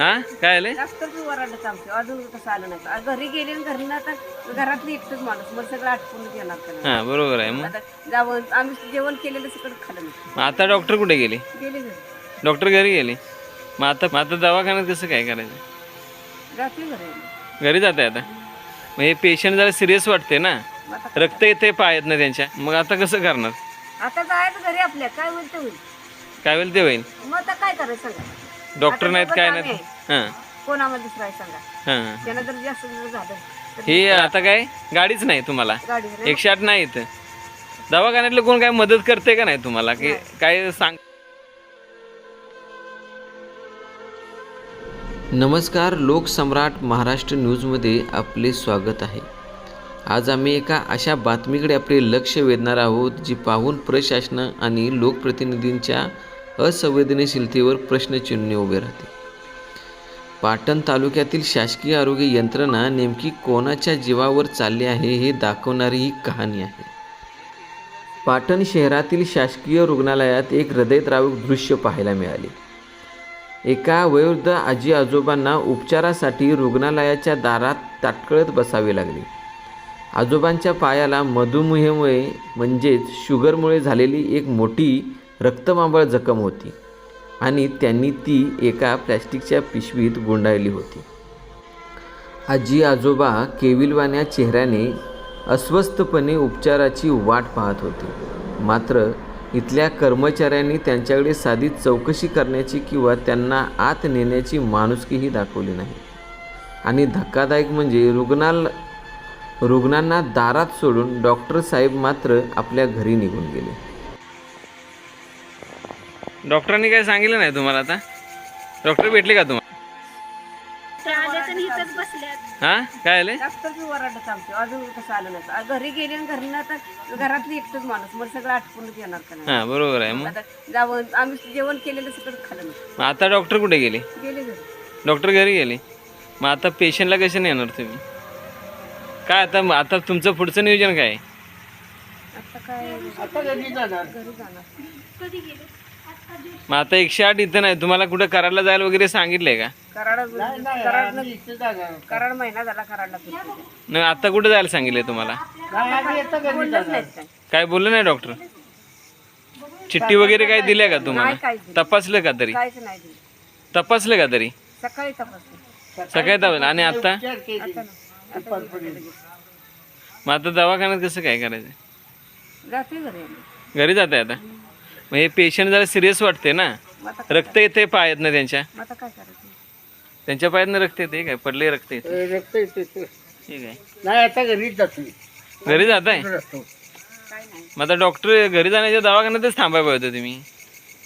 हा? काय आले जास्त बी वराडच आमचं. अजून कसं आलं नाही. आ, घरी गेले आणि घरी आता घरातली एकटंच माणूस. मग सगळं आटपूनच येणार का नाही? हा बरोबर आहे. मग? आता जावं आम्ही जेवण केलेलं सगळं खाल्लं नाही मग आता डॉक्टर कुठे गेले? गेले घरी. डॉक्टर घरी गेले? मग आता मग आता दवाखान्यात कसं काय करायचं? जाते घरी. घरी जात आहे आता? मग हे पेशंट जरा सिरियस वाटते ना? मग आता रक्त येते पायात ना त्यांच्या. मग आता कसं करणार? आता जायचं घरी आपल्या. काय होईल ते होईल. काय होईल ते होईल. मग आता काय करायचं सांगा डॉक्टर नाहीत काय नाहीत. हां. कोण आम्हाला दुसरा आहे सांगा? हां. त्यानं जर जास्त जर झालं तर हे आता काय? गाडीच नाही तुम्हाला? गाडी एकशे आठ नाही इथं. दवाखान्यातलं कोण काय मदत करते का नाही तुम्हाला? की काय सांग नमस्कार लोकसम्राट महाराष्ट्र न्यूजमध्ये आपले स्वागत आहे. आज आम्ही एका अशा बातमीकडे आपले लक्ष वेधणार आहोत जी पाहून प्रशासन आणि लोकप्रतिनिधींच्या असंवेदनशीलतेवर प्रश्नचिन्ह उभे राहते पाटण तालुक्यातील शासकीय आरोग्य यंत्रणा नेमकी कोणाच्या जीवावर चालली आहे हे दाखवणारी ही कहाणी आहे. पाटण शहरातील शासकीय रुग्णालयात एक हृदयद्रावक दृश्य पाहायला मिळाले. एका वयोवृद्ध आजी आजोबांना उपचारासाठी रुग्णालयाच्या दारात ताटकळत बसावे लागले. आजोबांच्या पायाला मधुमेहमुळे म्हणजेच शुगरमुळे झालेली एक मोठी रक्तमांबळ जखम होती. आणि त्यांनी ती एका प्लॅस्टिकच्या पिशवीत गुंडाळली होती. आजी आजोबा केविलवाण्या चेहऱ्याने अस्वस्थपणे उपचाराची वाट पाहत होते. मात्र इथल्या कर्मचाऱ्यांनी त्यांच्याकडे साधी चौकशी करण्याची किंवा त्यांना आत नेण्याची माणुसकीही दाखवली नाही. आणि धक्कादायक म्हणजे रुग्णाल रुग्णांना दारात सोडून डॉक्टर साहेब मात्र आपल्या घरी निघून गेले. डॉक्टरांनी काय सांगितलं नाही तुम्हाला आता? डॉक्टर भेटले का तुम्हाला? हा? काय आले? जास्त बी वराडच आमचं. अजून कसं आलं नाही. आ, घरी गेले आणि घरी आता घरातली एकटंच माणूस. मग सगळं आटपूनच येणार का नाही? हा बरोबर आहे. मग? आता जावं आम्ही जेवण केलेलं सगळं खाल्लं. नाही मग आता डॉक्टर कुठे गेले? गेले घरी. डॉक्टर घरी गेले? मग आता पेशंटला कसे नेणार तुम्ही? काय आता मग आता तुमचं पुढचं नियोजन काय आहे? आता काय? आता घरी जाणार. मग आता एकशे आठ इथं नाही. तुम्हाला कुठं कराडला जायला वगैरे सांगितलंय का? कराड कराड कराड महिना झाला कराडला फिरते. नाही आता कुठं जायला सांगितलंय तुम्हाला? काय बोललं नाही डॉक्टर चिठ्ठी वगैरे काय दिल्या का तुम्हाला. तपासलं का तरी? काहीच नाही दिलं. तपासलं का तरी? सकाळी तपासलं. सकाळी तपासलं. आणि आता. मग आता दवाखान्यात कसं काय करायचं? घरी जात आहे आता? मग हे पेशंट जरा सिरियस वाटते ना? रक्त येते पायात ना त्यांच्या? मग आता काय करायचं? त्यांच्या पायात रक्त येते काय? पडले रक्त येते रक्त येते ते. ठीक आहे. नाही आता घरीच जातो घरी जात आहे असतो. काय नाही. मग आता डॉक्टर घरी जाण्याच्या दवाखान्यातच थांबायला पाहिजे होतं तुम्ही.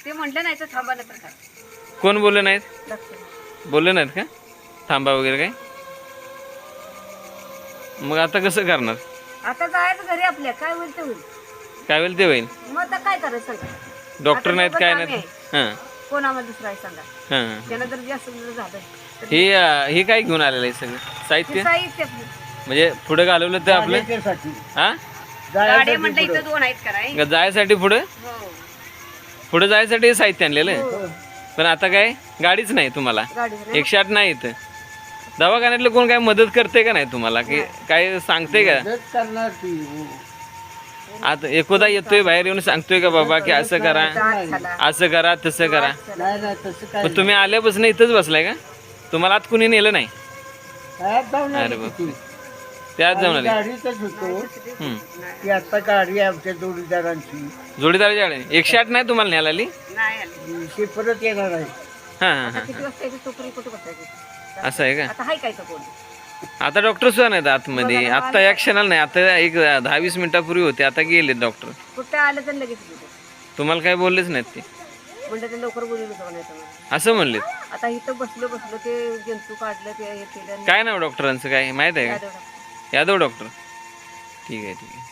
ते म्हटलं नाही तर थांबा नाही तर काय कोण बोलले नाहीत? बोलले नाहीत का? थांबा वगैरे काय? मग आता कसं करणार? आता जायचं घरी आपल्या. काय होईल ते होईल. काय होईल ते होईल. मग आता काय करायचं? सांगा डॉक्टर नाहीत काय नाहीत? हां. कोण आम्हाला दुसरा आहे सांगा. हां. त्यानं जर जास्त जर झालं तर हे अं, हे काय घेऊन आलेलं आहे सगळं? साहित्य. म्हणजे पुढे घालवलं तर आपलं? हा? गाड्या म्हणलं इथं दोन आहेत कराय ग- जायसाठी पुढे? हो. पुढे जायसाठी हे साहित्य आणलेलं आहे? पण आता काय? गाडीच नाही तुम्हाला? गाडी एकशे आठ नाही इथं. दवाखान्यातलं कोण काय मदत करते का नाही तुम्हाला? की काय सांगते का? मदत करणार ती हो. आता एकोदा येतोय बाहेर येऊन सांगतोय का बाबा की असं करा असं करा तसं करा. नाही नाही तसं काय मग तुम्ही आल्यापासून इथंच बसलाय का? तुम्हाला आत कुणी नेलं नाही? जाऊन अरे आली बाप ती. त्यात जाऊन आले. गाडीतच होतो. हम्म. ती आता गाडी आहे आमच्या जोडीदारांची. जोडीदाराच्या गाडी एकशे आठ नाही तुम्हाला न्यायला आली? नाही आली. ती परत येणार आहे. हां हां हां. किती वाजता येते? टोकरी कुठे बसायची? असं आहे का? आता हाय काय कोण? आता डॉक्टर सुद्धा नाहीत आतमध्ये. आता या क्षणाला नाही. आता एक दहा वीस मिनिटापूर्वी होते आता गेले डॉक्टर कुठं आलं तर लगेच गेलं. तुम्हाला काय बोललेच नाहीत ते. म्हणलं ते लवकर बोलू नको नाही तर असं म्हणलेत. आता इथं बसलो बसलो ते जंतू काढलं ते हे केलं. काय नाव डॉक्टरांचं काय? माहीत आहे का. यादव डॉक्टर ठीक आहे ठीक आहे.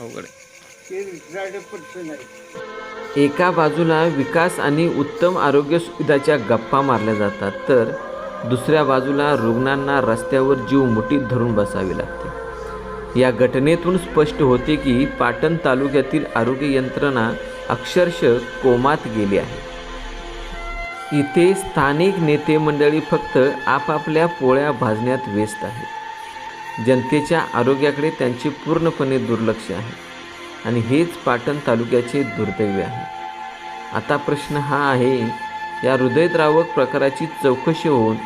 अवघड आहे. एका बाजूला विकास आणि उत्तम आरोग्य सुविधाच्या गप्पा मारल्या जातात. तर दुसऱ्या बाजूला रुग्णांना रस्त्यावर जीव मुठीत धरून बसावे लागते. या घटनेतून स्पष्ट होते की पाटण तालुक्यातील आरोग्य यंत्रणा अक्षरशः कोमात गेली आहे. इथे स्थानिक नेते मंडळी फक्त आपापल्या पोळ्या भाजण्यात व्यस्त आहेत. जनतेच्या आरोग्याकडे त्यांचे पूर्णपणे दुर्लक्ष आहे आणि हेच पाटण तालुक्याचे दुर्दैव आहे. आता प्रश्न हा आहे या हृदयद्रावक प्रकाराची चौकशी होऊन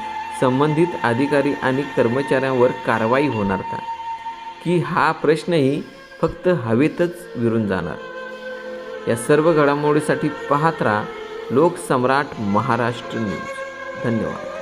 संबंधित अधिकारी आणि कर्मचाऱ्यांवर कारवाई होणार का? की हा प्रश्नही फक्त हवेतच विरून जाणार? या सर्व घडामोडीसाठी पाहत राहा लोकसम्राट महाराष्ट्र न्यूज. धन्यवाद.